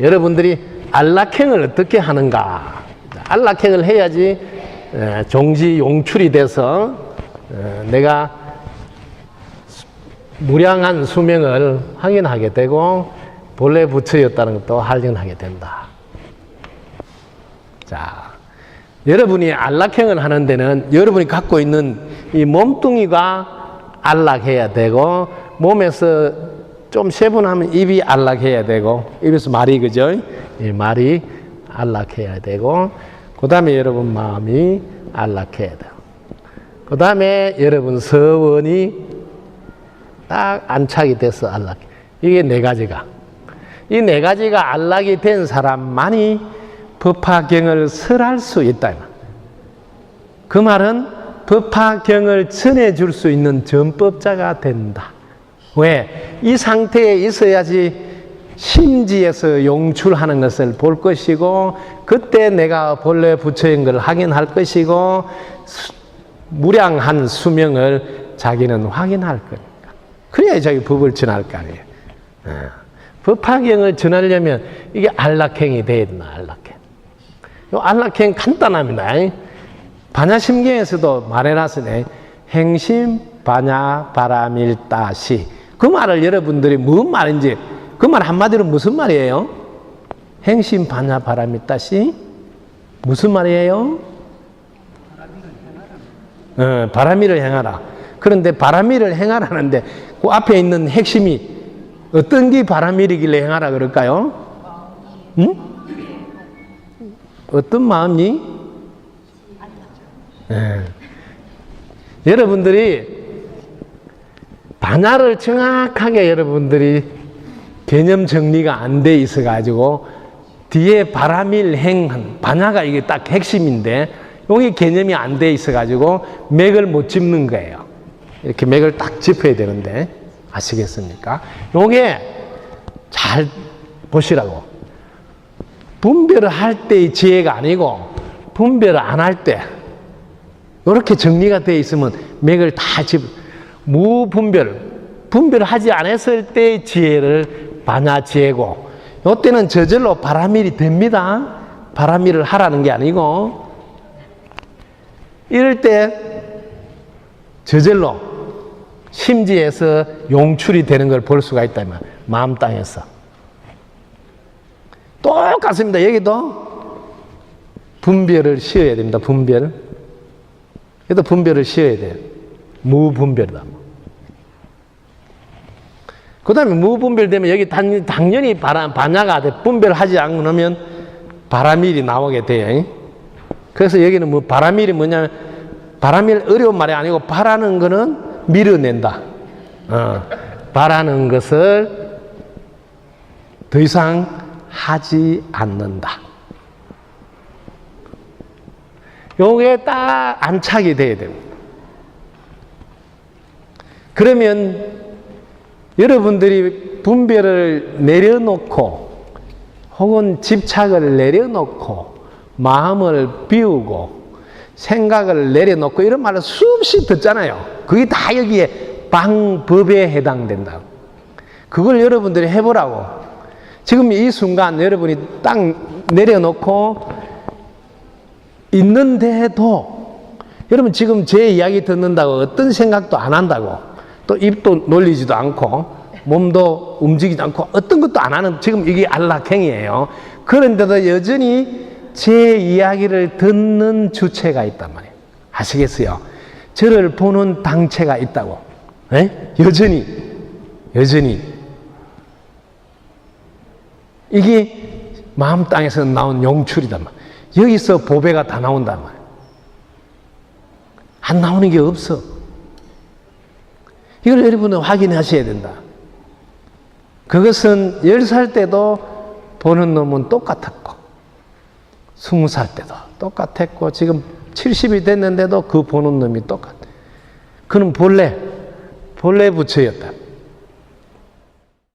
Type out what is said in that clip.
여러분들이 안락행을 어떻게 하는가? 안락행을 해야지 에, 종지 용출이 돼서 어, 내가 무량한 수명을 확인하게 되고 본래 부처였다는 것도 확인하게 된다. 자, 여러분이 안락행을 하는 데는 여러분이 갖고 있는 이 몸뚱이가 안락해야 되고 몸에서 좀 세분하면 입이 안락해야 되고 입에서 말이 그죠? 이 말이 안락해야 되고 그 다음에 여러분 마음이 안락해야 돼요. 그 다음에 여러분 서원이 딱 안착이 돼서 안락. 이게 네 가지가. 이 네 가지가 안락이 된 사람만이 법화경을 설할 수 있다. 그 말은 법화경을 전해줄 수 있는 전법자가 된다. 왜? 이 상태에 있어야지 심지에서 용출하는 것을 볼 것이고, 그때 내가 본래 부처인 걸 확인할 것이고, 수- 무량한 수명을 자기는 확인할 거니까. 그래야 자기 법을 전할 거 아니에요. 어. 법화경을 전하려면 이게 안락행이 돼야 된다, 안락행. 요 안락행 간단합니다. 반야심경에서도 말해놨으네. 행심, 반야, 바라밀다시. 그 말을 여러분들이 무슨 말인지, 그 말 한마디로 무슨 말이에요? 행심, 반야, 바라밀다시? 무슨 말이에요? 어, 바람이를 행하라. 그런데 바람이를 행하라는데 그 앞에 있는 핵심이 어떤 게 바람이길래 행하라 그럴까요? 응? 어떤 마음이? 예. 여러분들이 반야를 정확하게 여러분들이 개념 정리가 안 돼 있어 가지고 뒤에 바람일 행한 반야가 이게 딱 핵심인데 여기 개념이 안 돼 있어 가지고 맥을 못 짚는 거예요. 이렇게 맥을 딱 짚어야 되는데 아시겠습니까? 요게 잘 보시라고. 분별을 할 때의 지혜가 아니고 분별을 안 할 때 이렇게 정리가 되어 있으면 맥을 다 짚, 무분별, 분별을 하지 않았을 때의 지혜를 반야 지혜고 이때는 저절로 바람일이 됩니다. 바람일을 하라는 게 아니고 이럴 때 저절로 심지에서 용출이 되는 걸 볼 수가 있다면 마음 땅에서 똑같습니다. 여기도 분별을 쉬어야 됩니다. 분별. 여기도 분별을 쉬어야 돼요. 무분별이다. 그 다음에 무분별되면 여기 단, 당연히 바람, 반야가 돼. 분별하지 않으면 바람일이 나오게 돼요. 그래서 여기는 뭐 바람일이 뭐냐면 바람일 어려운 말이 아니고 바라는 거는 밀어낸다. 어, 바라는 것을 더 이상 하지 않는다. 요게 딱 안착이 돼야 됩니다. 그러면 여러분들이 분별을 내려놓고 혹은 집착을 내려놓고 마음을 비우고 생각을 내려놓고 이런 말을 수없이 듣잖아요. 그게 다 여기에 방법에 해당된다고. 그걸 여러분들이 해보라고. 지금 이 순간 여러분이 딱 내려놓고 있는데도 여러분 지금 제 이야기 듣는다고 어떤 생각도 안 한다고 또 입도 놀리지도 않고 몸도 움직이지 않고 어떤 것도 안 하는 지금 이게 안락행이에요. 그런데도 여전히 제 이야기를 듣는 주체가 있단 말이에요. 아시겠어요? 저를 보는 당체가 있다고. 에? 여전히, 여전히. 이게 마음 땅에서 나온 용출이단 말이에요. 여기서 보배가 다 나온단 말이에요. 안 나오는 게 없어. 이걸 여러분은 확인하셔야 된다. 그것은 10살 때도 보는 놈은 똑같았고, 20살 때도 똑같았고, 지금 70이 됐는데도 그 보는 놈이 똑같아. 그는 본래, 본래 부처였다.